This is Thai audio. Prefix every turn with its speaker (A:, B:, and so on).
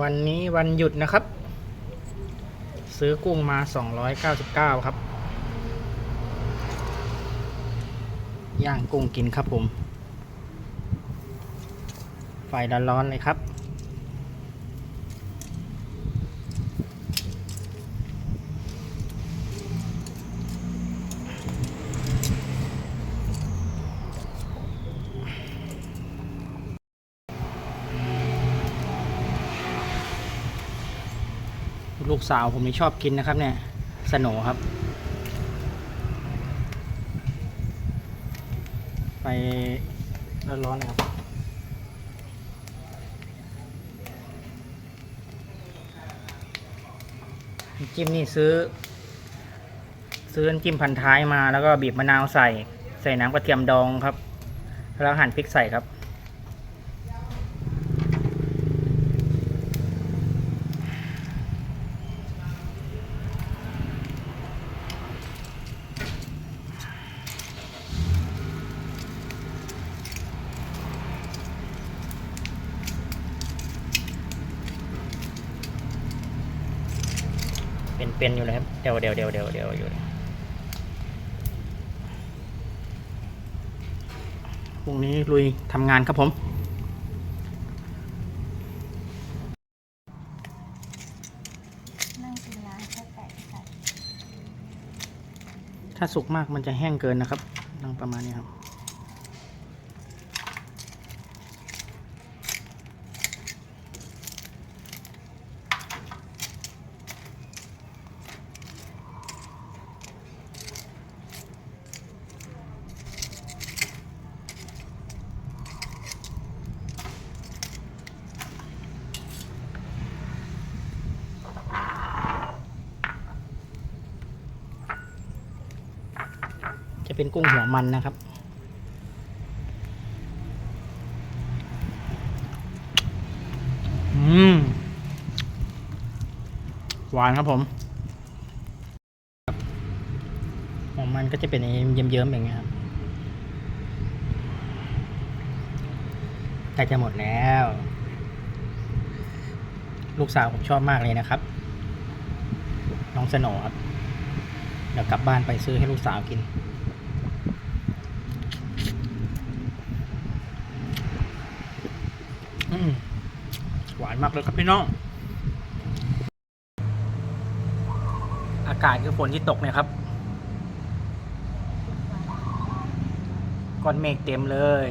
A: วันนี้วันหยุดนะครับ ซื้อกุ้งมา 299 ครับ ย่างกุ้งกินครับผม ไฟร้อนๆเลยครับ ลูกสาวผมนี่ชอบกินนะครับเนี่ยสโนครับ ไปร้อนๆนะครับจิ้มนี่ซื้อ ซื้อจิ้มพันท้ายมาแล้วก็บีบมะนาวใส่ ใส่น้ำกระเทียมดองครับ แล้วหั่นพริกใส่ครับ เป็นๆอยู่เลยครับเดี๋ยวเดี๋ยวเดี๋ยวเดี๋ยวเดี๋ยวอยู่เลยพรุ่งนี้ลุยทำงานครับผม
B: นั่งกินร้านแค่แปดค่ะ
A: ถ้าสุกมากมันจะแห้งเกินนะครับต้องประมาณนี้ครับ จะเป็นกุ้งหัวมันนะครับ อืม หวานครับผมหัวมันก็จะเป็นเยิ้มๆอย่างเงี้ยครับใกล้จะหมดแล้ว ลูกสาวผมชอบมากเลยนะครับ น้องสโนครับ เดี๋ยวกลับบ้านไปซื้อให้ลูกสาวกิน อืม หวานมากเลยครับพี่น้อง อากาศคือฝนที่ตกเนี่ยครับ ก้อนเมฆเต็มเลย